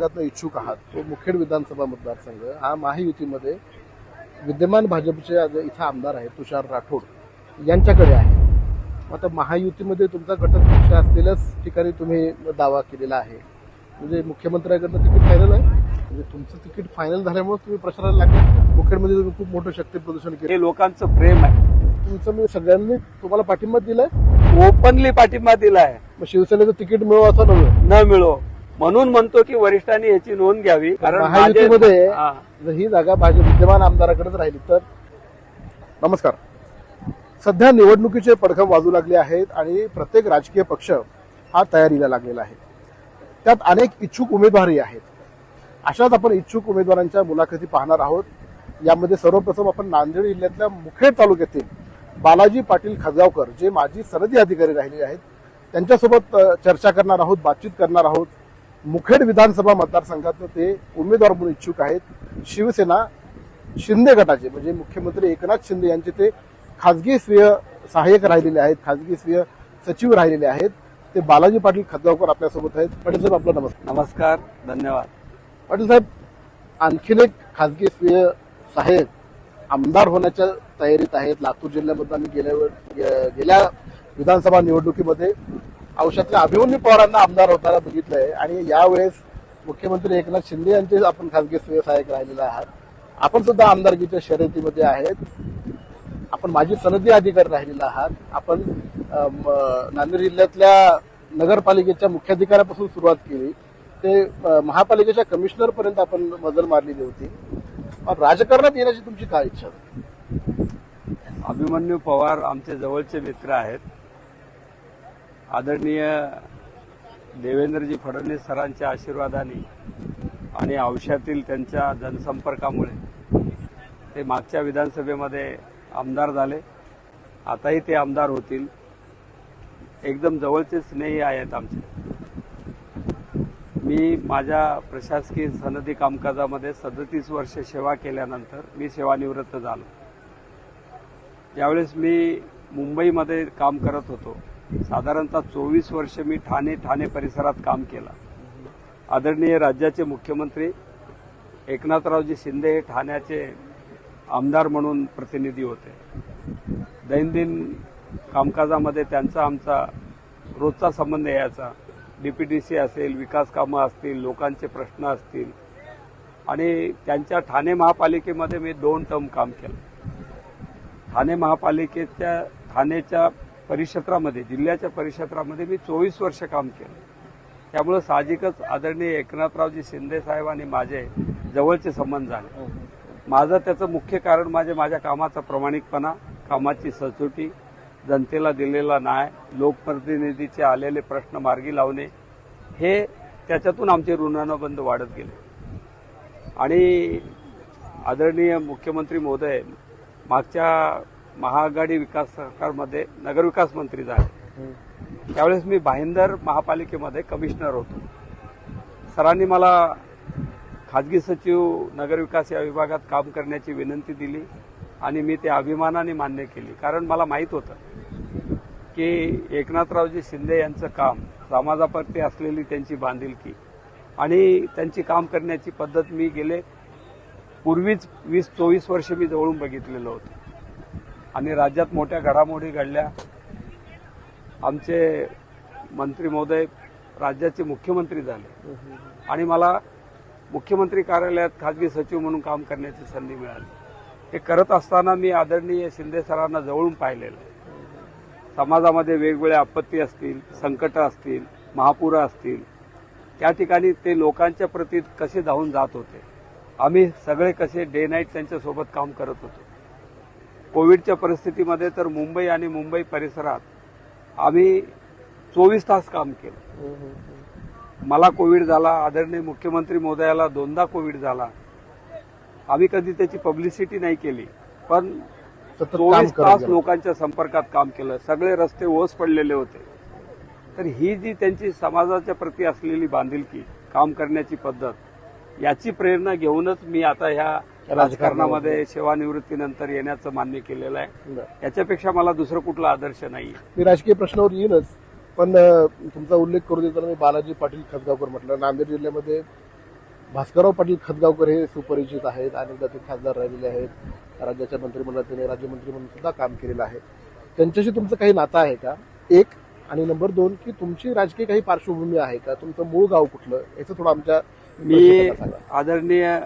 मतदारसंघात इच्छुक आहात तो मुखेड विधानसभा मतदारसंघ हा महायुतीमध्ये विद्यमान भाजपचे आज इथं आमदार आहेत तुषार राठोड यांच्याकडे आहे. आता महायुतीमध्ये तुमचा घटक पक्ष असलेल्याच ठिकाणी तुम्ही दावा केलेला आहे. म्हणजे मुख्यमंत्र्याकडनं तिकीट फायनल आहे. म्हणजे तुमचं तिकीट फायनल झाल्यामुळे तुम्ही प्रचाराला लागले. मुखेडमध्ये तुम्ही खूप मोठं शक्ती प्रदर्शन केलं. हे लोकांचं प्रेम आहे. तुमचं म्हणजे सगळ्यांनी तुम्हाला पाठिंबा दिलाय? ओपनली पाठिंबा दिलाय. मग शिवसेनेचं तिकीट मिळवा असं नव्हे. न मिळो. म्हणून म्हणतो की वरिष्ठांनी याची नोंद घ्यावी. कारण महायुतीमध्ये हा. जर ही जागा भाजप विद्यमान आमदाराकडेच राहिली. तर नमस्कार. सध्या निवडणुकीचे पडघम वाजू लागले आहेत आणि प्रत्येक राजकीय पक्ष हा तयारीला लागलेला आहे. त्यात अनेक इच्छुक उमेदवारही आहेत. अशाच आपण इच्छुक उमेदवारांच्या मुलाखती पाहणार आहोत. यामध्ये सर्वप्रथम आपण नांदेड जिल्ह्यातल्या मुखेड तालुक्यातील बालाजी पाटील खजगावकर जे माजी सनदी अधिकारी राहिले आहेत त्यांच्यासोबत चर्चा करणार आहोत बातचीत करणार आहोत. मुखेड विधानसभा मतदारसंघात ते उमेदवार म्हणून इच्छुक आहेत. शिवसेना शिंदे गटाचे म्हणजे मुख्यमंत्री एकनाथ शिंदे यांचे ते खासगी स्वीय सहाय्यक राहिलेले आहेत खासगी स्वीय सचिव राहिलेले आहेत. ते बालाजी पाटील खतगावकर आपल्यासोबत आहेत. पाटील साहेब आपला नमस्कार. नमस्कार धन्यवाद. पाटील साहेब आणखीन एक खासगी स्वीय सहाय्यक आमदार होण्याच्या तयारीत आहेत. लातूर जिल्ह्यामध्ये आम्ही गेल्या गेल्या विधानसभा निवडणुकीमध्ये औषधातल्या अभिमन्यू पवारांना आमदार होताना बघितलंय. आणि यावेळेस मुख्यमंत्री एकनाथ शिंदे यांचे आपण खासगी स्वीय सहाय्यक राहिलेले आहात. आपण सुद्धा आमदारकीच्या शर्यतीमध्ये आहेत. आपण माजी सनदी अधिकारी राहिलेला आहात. आपण नांदेड जिल्ह्यातल्या नगरपालिकेच्या मुख्याधिकाऱ्यापासून सुरुवात केली. ते महापालिकेच्या कमिशनर पर्यंत आपण मजल मारलेली होती. पण राजकारणात येण्याची तुमची काय इच्छा अभिमन्यू पवार आमचे जवळचे मित्र आहेत. आदरणीय देवेंद्रजी फडणवीस सरांच्या आशीर्वादाने आणि औषधातील त्यांच्या जनसंपर्कामुळे ते मागच्या विधानसभेमध्ये आमदार झाले. आताही ते आमदार होतील. एकदम जवळचे स्नेही आहेत आमचे. मी माझ्या प्रशासकीय सनदी कामकाजामध्ये सदतीस वर्ष सेवा केल्यानंतर मी सेवानिवृत्त झालो. ज्यावेळेस मी मुंबईमध्ये काम करत होतो साधारणतः चोवीस वर्ष मी ठाणे ठाणे परिसरात काम केलं. आदरणीय राज्याचे मुख्यमंत्री एकनाथरावजी शिंदे हे ठाण्याचे आमदार म्हणून प्रतिनिधी होते. दैनंदिन कामकाजामध्ये त्यांचा आमचा रोजचा संबंध यायचा. डीपीडीसी असेल विकास कामं असतील लोकांचे प्रश्न असतील. आणि त्यांच्या ठाणे महापालिकेमध्ये मी दोन टर्म काम केलं. ठाणे महापालिकेच्या ठाणेच्या परिक्षेत्रामध्ये जिल्ह्याच्या परिक्षेत्रामध्ये मी चोवीस वर्ष काम केलं. त्यामुळं साहजिकच आदरणीय एकनाथरावजी शिंदे साहेब आणि माझे जवळचे संबंध झाले. माझं त्याचं मुख्य कारण म्हणजे माझ्या कामाचा प्रामाणिकपणा कामाची सचोटी जनतेला दिलेला न्याय लोकप्रतिनिधीचे आलेले प्रश्न मार्गी लावणे हे त्याच्यातून आमचे ऋणानुबंध वाढत गेले. आणि आदरणीय मुख्यमंत्री महोदय मागच्या महाआघाडी विकास सरकारमध्ये नगरविकास मंत्री झाले. त्यावेळेस मी भाईंदर महापालिकेमध्ये कमिशनर होतो. सरांनी मला खाजगी सचिव नगरविकास या विभागात काम करण्याची विनंती दिली आणि मी ते अभिमानाने मान्य केली. कारण मला माहीत होतं की एकनाथरावजी शिंदे यांचं काम समाजाप्रती असलेली त्यांची बांधिलकी आणि त्यांची काम करण्याची पद्धत मी गेले पूर्वीच वीस चोवीस वर्ष मी जवळून बघितलेलं होतं. आणि राज्यात मोठ्या घडामोडी घडल्या. आमचे मंत्री महोदय राज्याचे मुख्यमंत्री झाले. आणि मला मुख्यमंत्री कार्यालयात खाजगी सचिव म्हणून काम करण्याची संधी मिळाली. हे करत असताना मी आदरणीय शिंदे सरांना जवळून पाहिलेलं आहे. समाजामध्ये वेगवेगळ्या आपत्ती असतील संकट असतील महापुरं असतील त्या ठिकाणी ते लोकांच्या प्रती कसे धावून जात होते. आम्ही सगळे कसे डे नाईट त्यांच्यासोबत काम करत होतो. कोविडच्या परिस्थितीमध्ये तर मुंबई आणि मुंबई परिसरात आम्ही चोवीस तास काम केलं. मला कोविड झाला आदरणीय मुख्यमंत्री महोदयाला दोनदा कोविड झाला. आम्ही कधी त्याची पब्लिसिटी नाही केली पण चोवीस तास. लोकांच्या संपर्कात काम केलं. सगळे रस्ते ओस पडलेले होते. तर ही जी त्यांची समाजाच्या प्रती असलेली बांधिलकी काम करण्याची पद्धत याची प्रेरणा घेऊनच मी आता ह्या राजकारणामध्ये सेवानिवृत्तीनंतर येण्याचं मान्य केलेलं आहे. याच्यापेक्षा मला दुसरं कुठला आदर्श नाही मी राजकीय प्रश्नावर येईनच पण तुमचा उल्लेख करू देताना मी बालाजी पाटील खतगावकर म्हटलं. नांदेड जिल्ह्यामध्ये भास्करराव पाटील खतगावकर हे सुपरिचित आहेत अनेकदा ते खासदार राहिलेले आहेत. राज्याच्या मंत्रिमंडळात त्यांनी राज्यमंत्री म्हणून सुद्धा काम केलेलं आहे. त्यांच्याशी तुमचं काही नातं आहे का? एक आणि नंबर दोन की तुमची राजकीय काही पार्श्वभूमी आहे का? तुमचं मूळ गाव कुठलं? याचं थोडं आमच्या मी. आदरणीय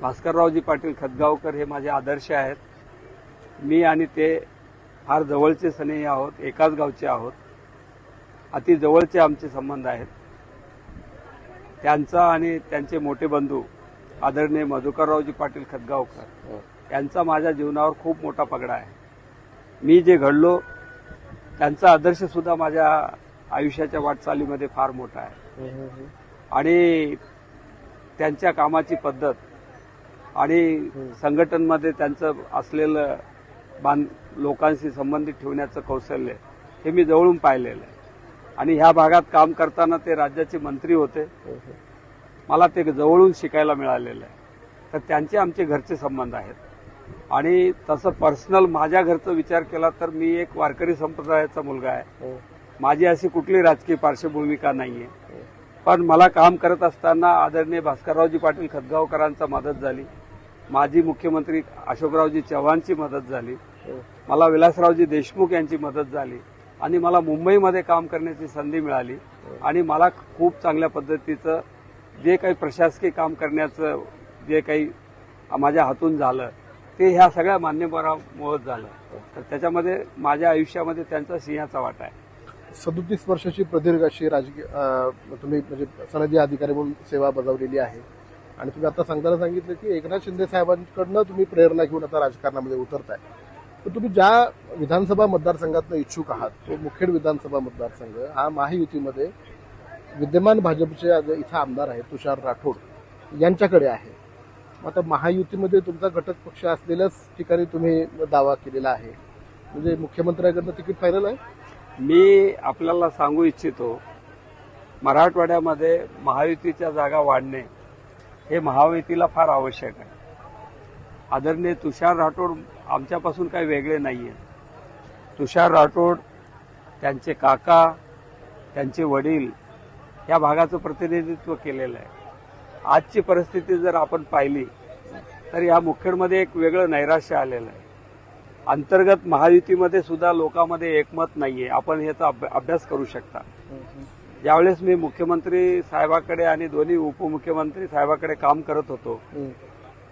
भास्कररावजी पाटील खतगावकर हे माझे आदर्श आहेत. मी आणि ते फार जवळचे स्नेही आहोत एकाच गावचे आहोत. अति जवळचे आमचे संबंध आहेत. त्यांचा आणि त्यांचे मोठे बंधू आदरणीय मधुकररावजी पाटील खतगावकर यांचा माझ्या जीवनावर खूप मोठा पगडा आहे. मी जे घडलो त्यांचा आदर्श सुद्धा माझ्या आयुष्याच्या वाटचालीमध्ये फार मोठा आहे. आणि त्यांच्या कामाची पद्धत आणि संघटनमध्ये त्यांचं असलेलं बांध लोकांशी संबंधित ठेवण्याचं कौशल्य हे मी जवळून पाहिलेलं आहे. आणि ह्या भागात काम करताना ते राज्याचे मंत्री होते. मला ते जवळून शिकायला मिळालेलं आहे. तर त्यांचे आमचे घरचे संबंध आहेत. आणि तसं पर्सनल माझ्या घरचा विचार केला तर मी एक वारकरी संप्रदायाचा मुलगा आहे. माझी अशी कुठली राजकीय पार्श्वभूमिका नाहीये. पण मला काम करत असताना आदरणीय भास्कररावजी पाटील खतगावकरांचा मदत झाली. माजी मुख्यमंत्री अशोकरावजी चव्हाणची मदत झाली. मला विलासरावजी देशमुख यांची मदत झाली. आणि मला मुंबईमध्ये काम करण्याची संधी मिळाली. आणि मला खूप चांगल्या पद्धतीचं जे काही प्रशासकीय काम करण्याचं जे काही माझ्या हातून झालं ते ह्या सगळ्या मान्यवरामुळेच झालं. तर त्याच्यामध्ये माझ्या आयुष्यामध्ये त्यांचा सिंहाचा वाटा आहे. सदोतीस वर्षाची प्रदीर्घ अशी राजकीय तुम्ही म्हणजे सनदी अधिकारी म्हणून सेवा बजावलेली आहे. आणि तुम्ही आता सांगताना सांगितलं की एकनाथ शिंदे साहेबांकडनं तुम्ही प्रेरणा घेऊन आता राजकारणामध्ये उतरताय. तर तुम्ही ज्या विधानसभा मतदारसंघातनं इच्छुक आहात तो मुखेड विधानसभा मतदारसंघ हा महायुतीमध्ये विद्यमान भाजपचे आज इथं आमदार आहेत तुषार राठोड यांच्याकडे आहे. आता महायुतीमध्ये तुमचा घटक पक्ष असलेल्याच ठिकाणी तुम्ही दावा केलेला आहे. म्हणजे मुख्यमंत्र्यांकडनं तिकीट फायनल आहे? मी आपल्याला सांगू इच्छितो मराठवाड्यामध्ये महायुतीच्या जागा वाढणे हे महायुतीला फार आवश्यक आहे. आदरणीय तुषार राठोड आमच्यापासून काही वेगळे नाही आहे तुषार राठोड त्यांचे काका त्यांचे वडील या भागाचं प्रतिनिधित्व केलेलं आहे. आजची परिस्थिती जर आपण पाहिली तर या मुखेडमध्ये एक वेगळं नैराश्य आलेलं आहे. अंतर्गत महायुतीमध्ये सुद्धा लोकांमध्ये एकमत नाहीये. आपण ह्याचा अभ्या- अभ्यास करू शकता. ज्यावेळेस मी मुख्यमंत्री साहेबाकडे आणि दोन्ही उपमुख्यमंत्री साहेबाकडे काम करत होतो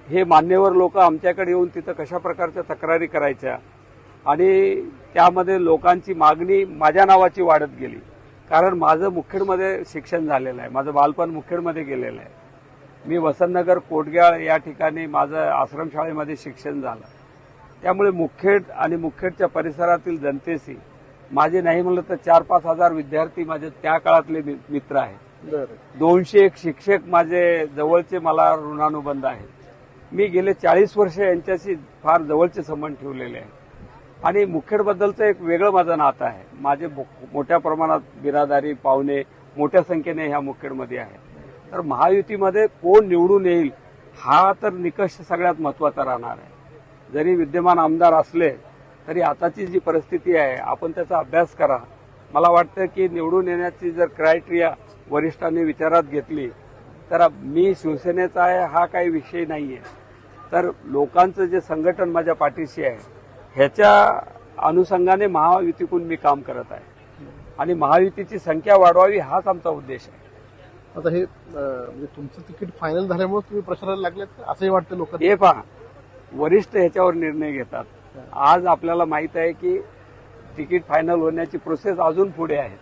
हे मान्यवर लोक आमच्याकडे येऊन तिथं कशा प्रकारच्या तक्रारी करायच्या आणि त्यामध्ये लोकांची मागणी माझ्या नावाची वाढत गेली. कारण माझं मुखेडमध्ये शिक्षण झालेलं आहे माझं बालपण मुखेडमध्ये गेलेलं आहे. मी वसंतनगर कोटग्याळ या ठिकाणी माझं आश्रमशाळेमध्ये शिक्षण झालं. त्यामुळे मुखेड आणि मुखेडच्या परिसरातील जनतेशी माझे नाही म्हणलं तर चार पाच हजार विद्यार्थी माझे त्या काळातले मित्र आहेत. दोनशे एक शिक्षक माझे जवळचे मला ऋणानुबंध आहेत. मी गेले चाळीस वर्ष यांच्याशी फार जवळचे संबंध ठेवलेले आहेत. आणि मुखेडबद्दलचं एक वेगळं माझं नातं आहे. माझे मोठ्या प्रमाणात बिरादारी पाहुणे मोठ्या संख्येने ह्या मुखेडमध्ये आहे तर महायुतीमध्ये कोण निवडून येईल हा तर निकष सगळ्यात महत्त्वाचा राहणार आहे. जरी विद्यमान आमदार असले तरी आताची जी परिस्थिती आहे आपण त्याचा अभ्यास करा. मला वाटतं की निवडून येण्याची जर क्रायटेरिया वरिष्ठांनी विचारात घेतली तर मी शिवसेनेचा आहे हा काही विषय नाहीये. तर लोकांचं जे संघटन माझ्या पाठीशी आहे ह्याच्या अनुषंगाने महायुतीकडून मी काम करत आहे. आणि महायुतीची संख्या वाढवावी हाच आमचा उद्देश आहे. आता हे म्हणजे तुमचं तिकीट फायनल झाल्यामुळे तुम्ही प्रचाराला लागलेत? असंही वाटतं लोकांना. हे पहा वरिष्ठ ह्याच्यावर निर्णय घेतात. आज आपल्याला माहीत आहे की तिकीट फायनल होण्याची प्रोसेस अजून पुढे आहे.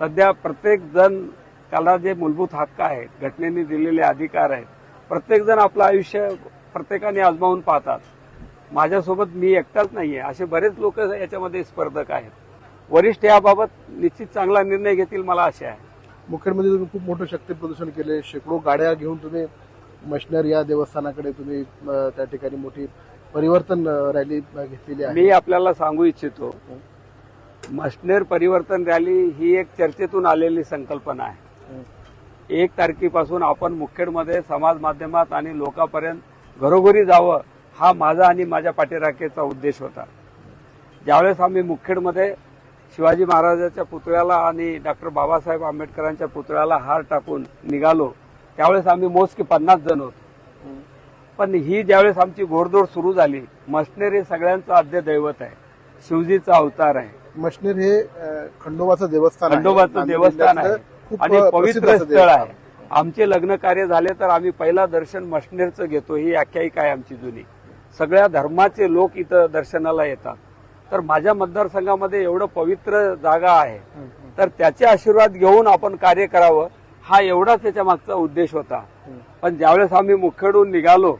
सध्या प्रत्येक जण त्याला जे मूलभूत हक्क आहेत घटनेने दिलेले अधिकार आहेत प्रत्येक जण आपलं आयुष्य प्रत्येकाने आजमावून पाहतात. माझ्यासोबत मी एकटाच नाहीये. असे बरेच लोक याच्यामध्ये स्पर्धक आहेत. वरिष्ठ याबाबत निश्चित चांगला निर्णय घेतील मला आशा आहे. मुखेडमध्ये तुम्ही खूप मोठं शक्ती प्रदर्शन केले. शेकडो गाड्या घेऊन तुम्ही मशनर या देवस्थानाकडे तुम्ही त्या ठिकाणी मोठी परिवर्तन रॅली घेतलेली आहे. मी आपल्याला सांगू इच्छितो मशनेर परिवर्तन रॅली ही एक चर्चेतून आलेली संकल्पना आहे. एक तारखेपासून आपण मुखेडमध्ये समाज माध्यमात आणि लोकांपर्यंत घरोघरी जावं हा माझा आणि माझ्या पाठीराखेचा उद्देश होता. ज्यावेळेस आम्ही मुखेडमध्ये शिवाजी महाराजाच्या पुतळ्याला आणि डॉक्टर बाबासाहेब आंबेडकरांच्या पुतळ्याला हार टाकून निघालो त्यावेळेस आम्ही मोजके पन्नास जण होतो. पण ही ज्यावेळेस आमची घोडदौड सुरू झाली मशनेर हे सगळ्यांचं आद्य दैवत आहे. शिवजीचा अवतार आहे. मशनेर हे खंडोबाचं देवस्थान आहे. खंडोबाचं देवस्थान आहे. आणि पवित्र स्थळ आहे. आमचे लग्न कार्य झाले तर आम्ही पहिला दर्शन मशनेरचं घेतो. ही आख्यायिका आहे आमची जुनी. सगळ्या धर्माचे लोक इथं दर्शनाला येतात. तर माझ्या मतदारसंघामध्ये एवढं पवित्र जागा आहे. तर त्याचे आशीर्वाद घेऊन आपण कार्य करावं हा एवढाच त्याच्या मागचा उद्देश होता. पण ज्यावेळेस आम्ही मुखेडून निघालो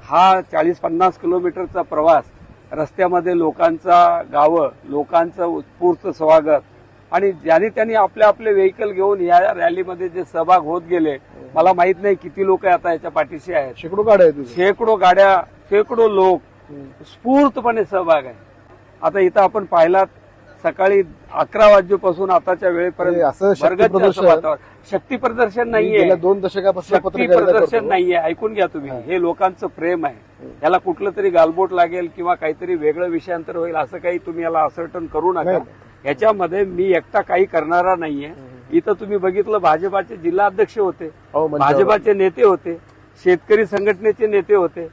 हा चाळीस पन्नास किलोमीटरचा प्रवास रस्त्यामध्ये लोकांचा गावं लोकांचं उत्स्फूर्त स्वागत आणि ज्यांनी त्यांनी आपले आपले व्हेकल घेऊन या रॅलीमध्ये जे सहभाग होत गेले मला माहीत नाही किती लोक आता याच्या पाठीशी आहेत. शेकडो गाड्या. शेकडो गाड्या शेकडो लोक स्फूर्तपणे सहभाग आहे आता इथं आपण पाहिलात सकाळी अकरा वाजेपासून आताच्या म्हणजे वेळेपर्यंत असं शक्ती प्रदर्शन- नाहीये. दोन दशकापासून शक्ती प्रदर्शन. नाहीये. ऐकून घ्या तुम्ही. हे. लोकांचं प्रेम आहे. याला कुठलं तरी गालबोट लागेल किंवा काहीतरी वेगळं विषयांतर होईल असं काही तुम्ही याला असर्टन करू नका. याच्यामध्ये मी एकटा काही करणारा नाहीये. इथं तुम्ही बघितलं भाजपाचे जिल्हा अध्यक्ष होते. हो, मंचावर. भाजपाचे नेते होते. शेतकरी संघटनेचे नेते होते.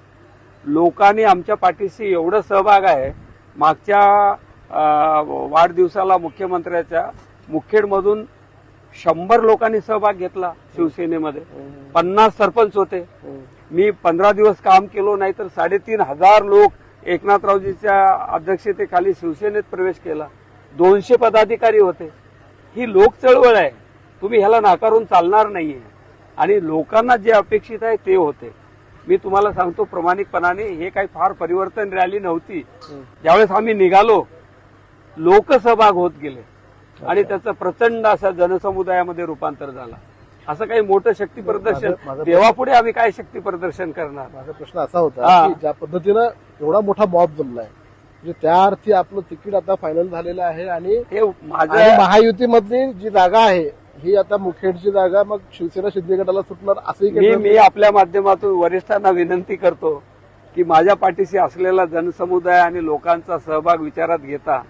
लोकांनी आमच्या पाठीशी एवढं सहभाग आहे. मागच्या वाढदिवसाला मुख्यमंत्र्याच्या मुखेडमधून शंभर लोकांनी सहभाग घेतला शिवसेनेमध्ये. पन्नास सरपंच होते. मी पंधरा दिवस काम केलो नाही तर साडेतीन हजार लोक एकनाथरावजीच्या अध्यक्षतेखाली शिवसेनेत प्रवेश केला. दोनशे पदाधिकारी होते. ही लोक चळवळ आहे. तुम्ही ह्याला नाकारून चालणार नाहीये. आणि लोकांना जे अपेक्षित आहे ते होते. मी तुम्हाला सांगतो प्रामाणिकपणाने हे काही फार परिवर्तन रॅली नव्हती. ज्यावेळेस आम्ही निघालो लोकसहभाग होत गेले आणि त्याचं प्रचंड असं जनसमुदायामध्ये रूपांतर झालं. असं काही मोठं शक्ती प्रदर्शन देवापुढे आम्ही काय शक्ती प्रदर्शन करणार? माझा प्रश्न असा होता. की ज्या पद्धतीनं एवढा मोठा मॉब जमलाय म्हणजे त्या अर्थी आपलं तिकीट आता फायनल झालेलं आहे आणि हे आणि माझं महायुतीमधली जी जागा आहे ही आता मुखेडची जागा मग शिवसेना शिंदे गटाला सुटणार असंही मी आपल्या माध्यमातून वरिष्ठांना विनंती करतो की माझ्या पाठीशी असलेला जनसमुदाय आणि लोकांचा सहभाग विचारात घेता.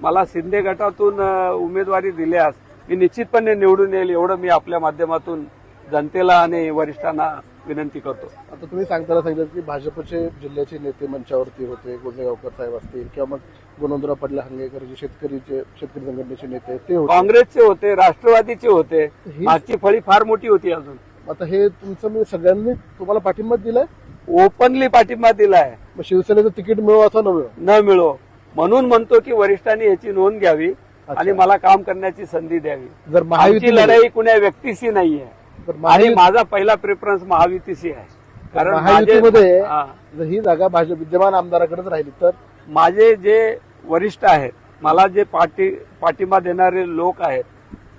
मला शिंदे गटातून उमेदवारी दिल्यास मी निश्चितपणे निवडून येईल एवढं मी आपल्या माध्यमातून जनतेला आणि वरिष्ठांना विनंती करतो. आता तुम्ही सांगताना सांगितलं की भाजपचे जिल्ह्याचे नेते मंचावरती होते गोजेगावकर साहेब असतील किंवा मग गुणवंतराव पडल्या हंगेकर जे शेतकरीचे शेतकरी संघटनेचे नेते ते होते. काँग्रेसचे होते राष्ट्रवादीचे होते. मागची फळी फार मोठी होती अजून. आता हे तुमचं मी सगळ्यांनी तुम्हाला पाठिंबा दिलाय? ओपनली पाठिंबा दिलाय. मग शिवसेनेचं तिकीट मिळो अथवा न मिळो न मिळो. म्हणून म्हणतो की वरिष्ठांनी याची नोंद घ्यावी आणि मला काम करण्याची संधी द्यावी. जर महायुती लढाई कुण्या व्यक्तीशी नाहीये. आणि माझा पहिला प्रेफरन्स महायुतीशी आहे. कारण महायुतीमध्ये हा. जर ही जागा भाजप विद्यमान आमदाराकडेच राहिली तर? माझे जे वरिष्ठ आहेत मला जे पाठी पाठिंबा देणारे लोक आहेत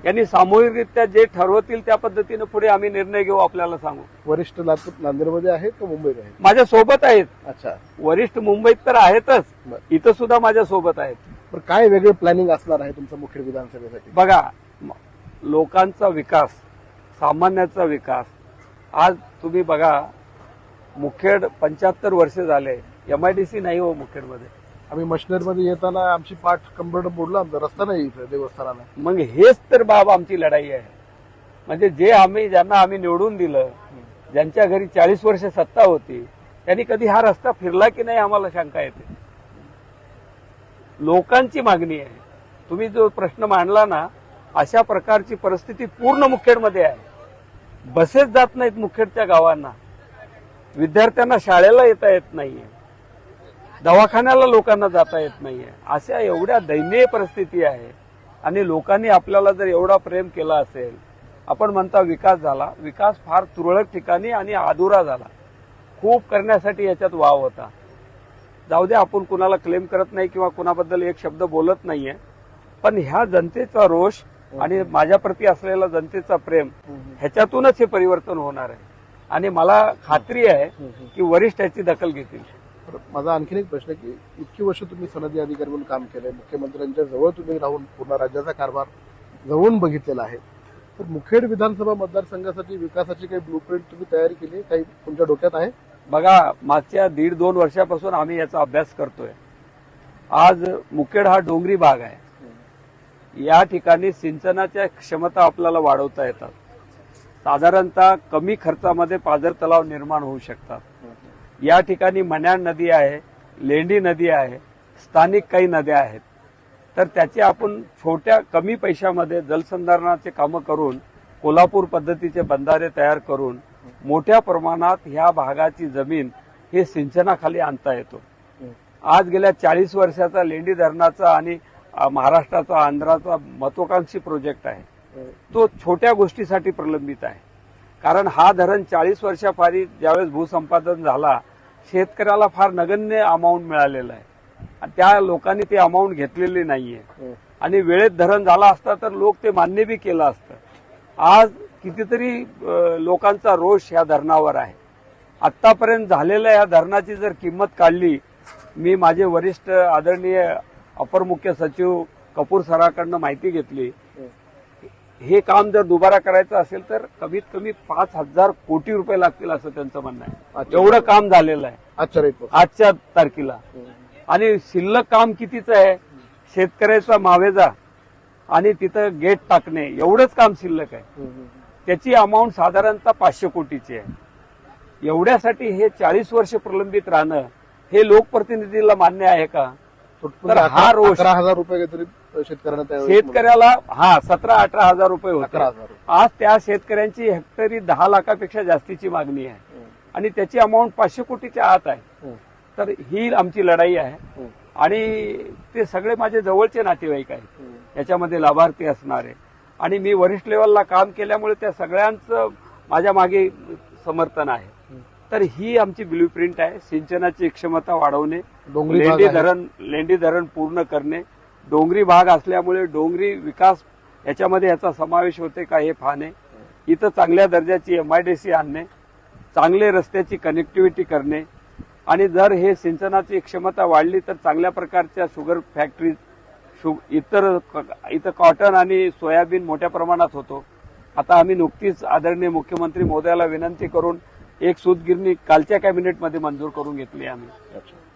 यांनी सामूहिकरित्या जे ठरवतील त्या पद्धतीने पुढे आम्ही निर्णय घेऊ आपल्याला सांगू. वरिष्ठ लातूर नांदेडमध्ये आहेत का मुंबईत आहेत? माझ्या सोबत आहेत. अच्छा. वरिष्ठ मुंबईत तर आहेतच. बरं. इथं सुद्धा माझ्या सोबत आहेत. पण काय वेगळे प्लॅनिंग असणार आहे तुमचं मुखेड विधानसभेसाठी? बघा म- लोकांचा विकास सामान्याचा विकास. आज तुम्ही बघा मुखेड पंच्याहत्तर वर्ष झाले. एमआयडीसी नाही हो मुखेडमध्ये. आम्ही मशिनरीमध्ये येताना आमची पाठ कंबरड मोडला आमचा रस्ता नाही इथं देवस्थानाला. मग हेच तर बाब आमची लढाई आहे. म्हणजे जे आम्ही ज्यांना आम्ही निवडून दिलं ज्यांच्या घरी चाळीस वर्ष सत्ता होती त्यांनी कधी हा रस्ता फिरला की नाही आम्हाला शंका येते. लोकांची मागणी आहे. तुम्ही जो प्रश्न मांडला ना अशा प्रकारची परिस्थिती पूर्ण मुखेडमध्ये आहे. बसेस जात नाहीत मुखेडच्या गावांना. विद्यार्थ्यांना शाळेला येता येत नाहीये. दवाखान्याला लोकांना जाता येत नाहीये. अशा एवढ्या दयनीय परिस्थिती आहे. आणि लोकांनी आपल्याला जर एवढा प्रेम केला असेल आपण म्हणता विकास झाला. विकास फार तुरळक ठिकाणी आणि अधुरा झाला. खूप करण्यासाठी याच्यात वाव होता. जाऊ दे आपण कुणाला क्लेम करत नाही किंवा कुणाबद्दल एक शब्द बोलत नाहीये. पण ह्या जनतेचा रोष आणि माझ्याप्रती असलेला जनतेचा प्रेम ह्याच्यातूनच हे परिवर्तन होणार आहे. आणि मला खात्री आहे की वरिष्ठ याची दखल घेतील. माझा आणखीन एक प्रश्न आहे की इतकी वर्ष तुम्ही सनदी अधिकारी म्हणून काम केलंय मुख्यमंत्र्यांच्या जवळ तुम्ही राहून पूर्ण राज्याचा कारभार जवळून बघितलेला आहे. तर मुखेड विधानसभा मतदारसंघासाठी विकासाची काही ब्लूप्रिंट तुम्ही तयारी केली काही तुमच्या डोक्यात आहे? बघा मागच्या दीड दोन वर्षापासून आम्ही याचा अभ्यास करतोय. आज मुखेड हा डोंगरी भाग आहे. या ठिकाणी सिंचनाच्या क्षमता आपल्याला वाढवता येतात. साधारणतः कमी खर्चामध्ये पाझर तलाव निर्माण होऊ शकतात. या ठिकाणी मन्याड नदी आहे लेंडी नदी आहे स्थानिक काही नद्या आहेत. तर त्याचे आपण छोट्या कमी पैशामध्ये जलसंधारणाचे कामं करून कोल्हापूर पद्धतीचे बंधारे तयार करून मोठ्या प्रमाणात ह्या भागाची जमीन हे सिंचनाखाली आणता येतो. आज गेल्या चाळीस वर्षाचा लेंडी धरणाचा आणि महाराष्ट्राचा आंध्राचा महत्वाकांक्षी प्रोजेक्ट आहे. तो छोट्या गोष्टीसाठी प्रलंबित आहे. कारण हा धरण चाळीस वर्षापारी ज्यावेळेस भूसंपादन झाला शेतकऱ्याला फार नगण्य अमाऊंट मिळालेला आहे. आणि त्या लोकांनी ते अमाऊंट घेतलेली नाहीये. आणि वेळेत धरण झाला असता तर लोक ते मान्य बी केलं असतं. आज कितीतरी लोकांचा रोष या धरणावर आहे. आतापर्यंत झालेल्या या धरणाची जर किंमत काढली मी माझे वरिष्ठ आदरणीय अपर मुख्य सचिव कपूर सराकडनं माहिती घेतली हे काम जर दुबारा करायचं असेल तर कमीत कमी पाच हजार कोटी रुपये लागतील असं त्यांचं म्हणणं आहे. एवढं काम झालेलं आहे. आजच्या आजच्या तारखेला. आणि शिल्लक काम कितीचं आहे? शेतकऱ्याचा मावेजा आणि तिथं गेट टाकणे एवढंच काम शिल्लक आहे. त्याची अमाऊंट साधारणतः पाचशे कोटीची आहे. एवढ्यासाठी हे चाळीस वर्ष प्रलंबित राहणं हे लोकप्रतिनिधीला मान्य आहे का? तर हा रोष- हजार रुपये शेतकऱ्यांना शेतकऱ्याला हा सतरा अठरा हजार रुपये होते. आज त्या शेतकऱ्यांची हेक्टरी दहा लाखापेक्षा जास्तीची मागणी आहे. आणि त्याची अमाऊंट पाचशे कोटीच्या आत आहे. तर ही आमची लढाई आहे. आणि ते सगळे माझे जवळचे नातेवाईक आहेत. याच्यामध्ये लाभार्थी असणारे आणि मी वरिष्ठ लेवलला काम केल्यामुळे त्या सगळ्यांचं माझ्या मागे समर्थन आहे. तर ही आमची ब्ल्यू प्रिंट आहे. सिंचनाची क्षमता वाढवणे लेंडी. धरण लेंडी धरण पूर्ण करणे डोंगरी भाग असल्यामुळे डोंगरी विकास याच्यामध्ये याचा समावेश होते का हे पाहणे. इथं चांगल्या दर्जाची एमआयडीसी आणणे चांगले रस्त्याची कनेक्टिव्हिटी करणे आणि जर हे सिंचनाची क्षमता वाढली तर चांगल्या प्रकारच्या शुगर फॅक्टरी इतर इथं कॉटन आणि सोयाबीन मोठ्या प्रमाणात होतो. आता आम्ही नुकतीच आदरणीय मुख्यमंत्री मोदयाला विनंती करून एक सूतगिरणी कालच्या कॅबिनेटमध्ये मंजूर करून घेतली आम्ही.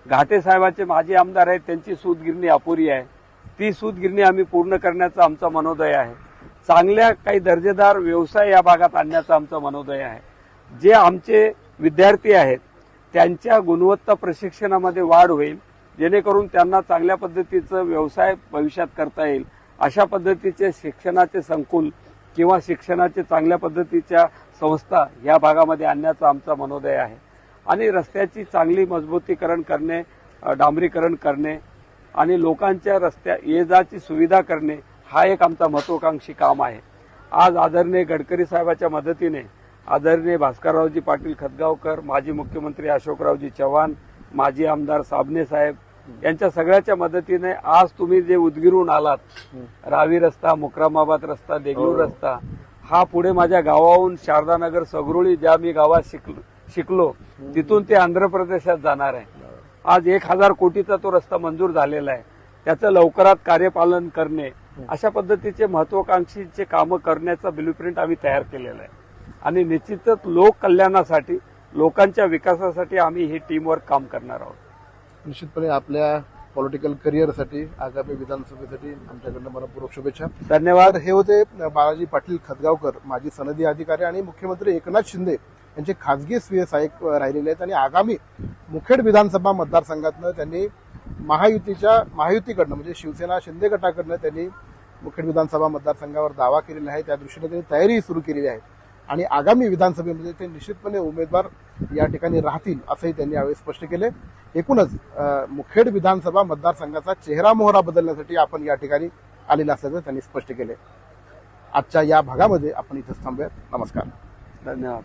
घाटे साहेबाचे माजी आमदार आहेत त्यांची सूतगिरणी अपुरी आहे. ती सूतगिरणी आम्ही पूर्ण करण्याचा आमचा मनोदय आहे. चांगल्या काही दर्जेदार व्यवसाय या भागात आणण्याचा आमचा मनोदय आहे. जे आमचे विद्यार्थी आहेत त्यांच्या गुणवत्ता प्रशिक्षणामध्ये वाढ होईल जेणेकरून त्यांना चांगल्या पद्धतीचं व्यवसाय भविष्यात करता येईल. अशा पद्धतीचे शिक्षणाचे संकुल किंवा शिक्षणाचे चांगल्या पद्धतीच्या संस्था या भागामध्ये आणण्याचा आमचा मनोदय आहे. आणि रस्त्याची चांगली मजबूतीकरण करणे डांबरीकरण करणे आणि लोकांच्या रस्त्या ये जाची सुविधा करणे हा एक आमचा महत्वाकांक्षी काम आहे. आज आदरणीय गडकरी साहेबाच्या मदतीने आदरणीय भास्कररावजी पाटील खतगावकर माजी मुख्यमंत्री अशोकरावजी चव्हाण माजी आमदार साबणे साहेब यांच्या सगळ्याच्या मदतीने आज तुम्ही जे उदगीरून आलात रावी रस्ता मुक्रामाबाद रस्ता देगलूर हो. रस्ता हा पुढे माझ्या गावाहून शारदानगर सगरुळी ज्या मी गावात शिकलो शिकलो तिथून ते आंध्र प्रदेशात जाणार आहे. आज एक हजार कोटीचा तो रस्ता मंजूर झालेला आहे. त्याचं लवकरात कार्यपालन करणे अशा पद्धतीचे महत्वाकांक्षीचे कामं करण्याचा ब्ल्यूप्रिंट आम्ही तयार केलेला आहे. आणि निश्चितच लोक कल्याणासाठी लोकांच्या विकासासाठी आम्ही ही टीमवर्क काम करणार आहोत. निश्चितपणे आपल्या पॉलिटिकल करिअरसाठी आगामी विधानसभेसाठी आमच्याकडनं मनपूर्वक शुभेच्छा. धन्यवाद. हे होते बालाजी पाटील खतगावकर माजी सनदी अधिकारी आणि मुख्यमंत्री एकनाथ शिंदे यांचे खासगी स्वीय सहाय्यक राहिलेले आहेत. आणि आगामी मुखेड विधानसभा मतदारसंघातनं त्यांनी महायुतीच्या महायुतीकडनं म्हणजे शिवसेना शिंदे गटाकडनं त्यांनी मुखेड विधानसभा मतदारसंघावर दावा केलेला आहे. त्या दृष्टीने त्यांनी तयारी सुरू केलेली आहे. आणि आगामी विधानसभेमध्ये ते निश्चितपणे उमेदवार या ठिकाणी राहतील असंही त्यांनी यावेळी स्पष्ट केले. एकूणच मुखेड विधानसभा मतदारसंघाचा चेहरा मोहरा बदलण्यासाठी आपण या ठिकाणी आलेला असल्याचं त्यांनी स्पष्ट केले. आजच्या या भागामध्ये आपण इथंच थांबूयात. नमस्कार. धन्यवाद.